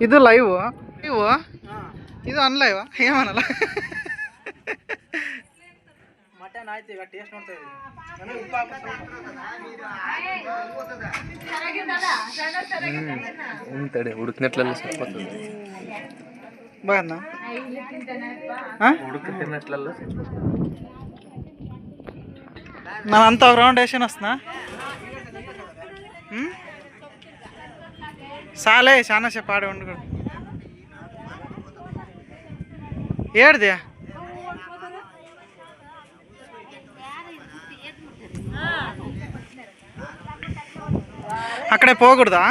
ಇದು live live ಇದು ಅನ್ಲೈವ್ ಏನಲ್ಲ ಮಟನ್ ಆಯ್ತು ಈಗ ಟೇಸ್ಟ್ ನೋಡ್ತಾ ಇದ್ದೀವಿ ತಡೆ ಹುಡುಕ್ನೆಟ್ಲೆಲ್ಲ ಸ್ವಲ್ಪ ಬಾಣ ಹುಡುಕ್ನೆಟ್ಲೆಲ್ಲ ನಾನು ಅಂತ ಫೌಂಡೇಶನ್ ಏಷನ್ ಅಸ್ನಾ? సాలే చాలా సేపు ఆడే ఉండు ఏడిది అక్కడే పోకూడదా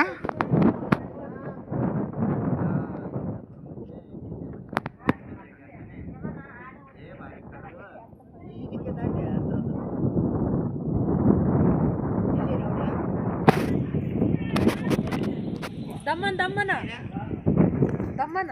దమ్మన దమ్మన దమ్మన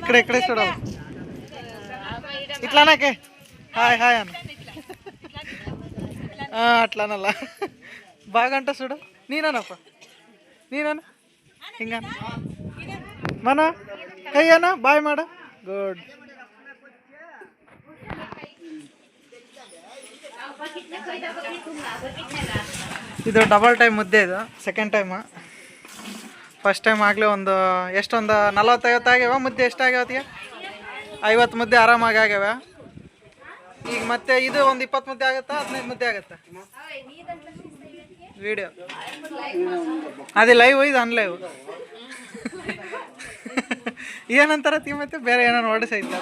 ఇక్కడ ఇక్కడే చూడాలి ఇట్లానాకే హాయ్ హాయ్ అన్న. అట్లానల్లా బాగంట చూడు. నేనప్ప నేనన్నా. ಹಿಂಗ ಮನ ಕೈಯನ ಬಾಯ್ ಮಾಡ. ಗುಡ್ ಇದು ಡಬಲ್ ಟೈಮ್ ಮುದ್ದೆ ಇದು. ಸೆಕೆಂಡ್ ಟೈಮ್ ಫಸ್ಟ್ ಟೈಮ್ ಆಗಲೇ ಒಂದು, ಎಷ್ಟೊಂದು, ನಲವತ್ತೈವತ್ತು ಆಗ್ಯಾವ ಮುದ್ದೆ ಎಷ್ಟು ಆಗ್ಯಾವತ್ತಿಗೆ ಐವತ್ತು ಮುದ್ದೆ ಆರಾಮಾಗಿ ಆಗ್ಯಾವ. ಈಗ ಮತ್ತೆ ಇದು ಒಂದು ಇಪ್ಪತ್ತು ಮುದ್ದೆ ಆಗುತ್ತಾ, ಹದಿನೈದು ಮುದ್ದೆ ಆಗುತ್ತೆ? ವಿಡಿಯೋ ಅದೇ ಲೈವ್ ಇದು ಅನ್ಲೈವ್ ಏನಂತಾರ ಮತ್ತೆ ಬೇರೆ ಏನೋ ನೋಡಿಸ ಇಲ್ಲ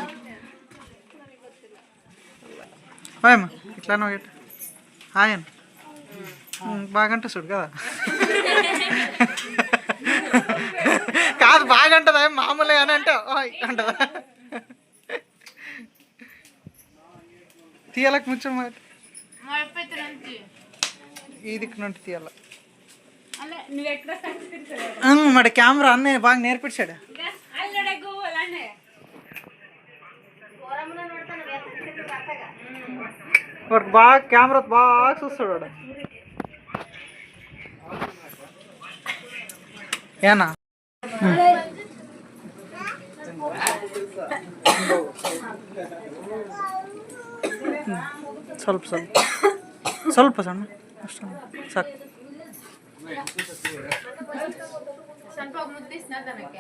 ಹಾಯಮ್ಮ ఇట్లా నోయట హాయన్ బాగంట సుడు కదా. కాదు బాగంటదా? మామూలే అని అంటే అంటదా? తీయాలకు ముచ్చం మాట ఈ దిక్కు నుండి తీయాల? మన కెమెరా అన్నీ బాగా నేర్పించాడా? వాడు బాగా కెమెరా బాగా చూస్తాడు వాడు ఏనా ಸ್ವಲ್ಪ ಸ್ವಲ್ಪ ಸ್ವಲ್ಪ ಸಣ್ಣ ಅಷ್ಟು ಸಾಕು సంప ముద్దిస్తున్నా తనకి